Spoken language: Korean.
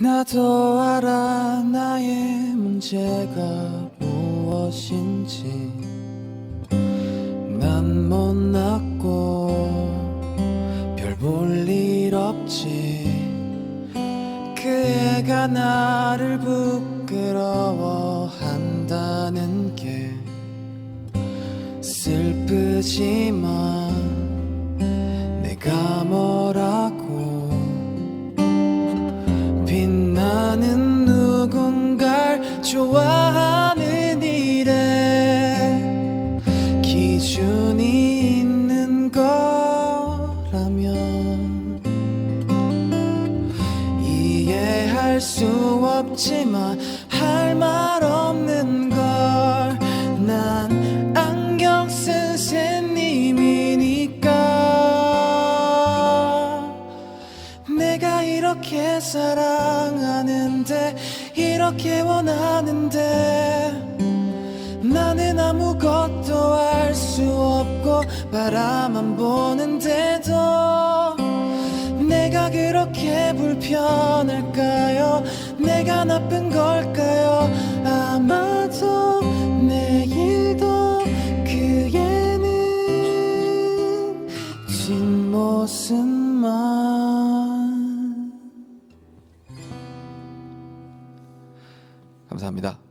나도 알아 나의 문제가 무엇인지. 난 못났고 별 볼 일 없지. 그 애가 나를 부끄러워한다는 게 슬프지만 좋아하는 일에 기준이 있는 거라면 이해할 수 없지만 할 말 없는 걸 내가 이렇게 사랑하는데 이렇게 원하는데 나는 아무것도 알 수 없고 바라만 보는데도 내가 그렇게 불편할까요? 내가 나쁜 걸까요? 아마도 내일도 그 애는 뒷모습만 감사합니다.